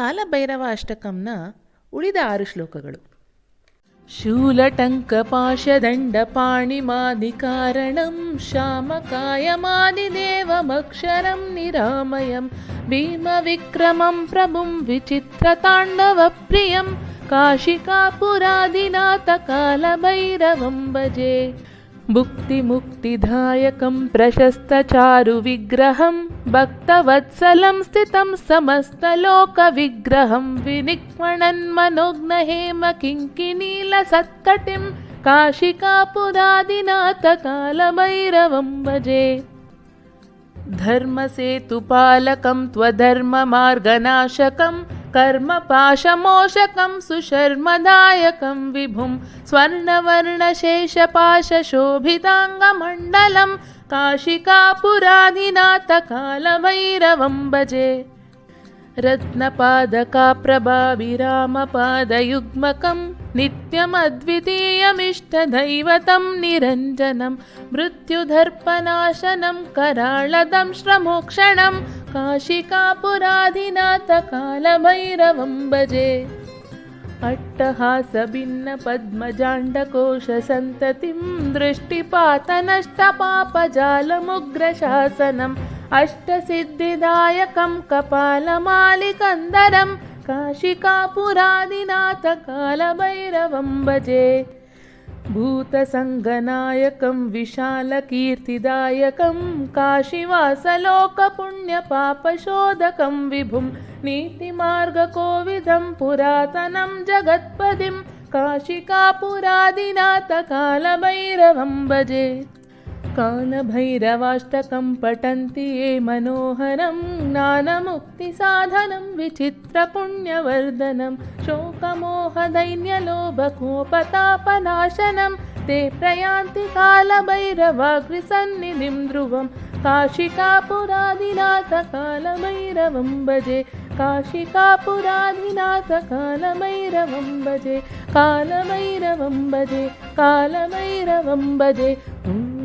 ಕಾಲಭೈರವ ಅಷ್ಟಕಂನ ಉಳಿದ ಆರು ಶ್ಲೋಕಗಳು शूलटङ्कपाशदण्डपाणिमादिकारणं श्यामकायमादिदेवमक्षरं निरामयं भीमविक्रमं प्रभुं विचित्रताण्डवप्रियं काशिकापुरादिनाथकालभैरवं भजे भुक्तिमुक्तिदायकं प्रशस्तचारुविग्रहं भक्तवत्सलं स्थितं समस्तलोकविग्रहं विनिक्वणन्मनोग्नहेम किङ्किनीलसत्कटिं काशिकापुरादिनाथकालभैरवं भजे। धर्मसेतुपालकं त्वधर्ममार्गनाशकं कर्मपाशमोषकं सुशर्मदायकं विभुं स्वर्णवर्णशेषपाशशोभिताङ्गमण्डलं काशिकापुराधिनाथकालभैरवं भजे रत्नपादकाप्रभाविरामपादयुग्मकं नित्यमद्वितीयमिष्टदैवतं निरञ्जनं मृत्युदर्पनाशनं कराळदं श्रमोक्षणं काशिकापुराधिनाथकालभैरवं भजे अट्टहासभिन्नपद्मजाण्डकोशसन्ततिं दृष्टिपातनष्टपापजालमुग्रशासनम् अष्टसिद्धिदायकं कपालमालिकन्दरं काशिकापुरादिनाथकालभैरवं भजे भूतसङ्गनायकं विशालकीर्तिदायकं काशीवासलोकपुण्यपापशोधकं विभुं नीतिमार्गकोविदं पुरातनं जगत्पदिं काशिकापुरादिनाथकालभैरवं भजे कालभैरवाष्टकं पठन्ति ये मनोहरं ज्ञानमुक्तिसाधनं विचित्रपुण्यवर्धनं शोकमोहदैन्यलोभकोपतापनाशनं ते प्रयान्ति कालभैरवाग्रिसन्निधिं ध्रुवं काशिकापुरादिनाथकालभैरवं भजे काशिकापुरादिनाथकालभैरवं भजे कालभैरवं भजे कालभैरवं भजे ॐ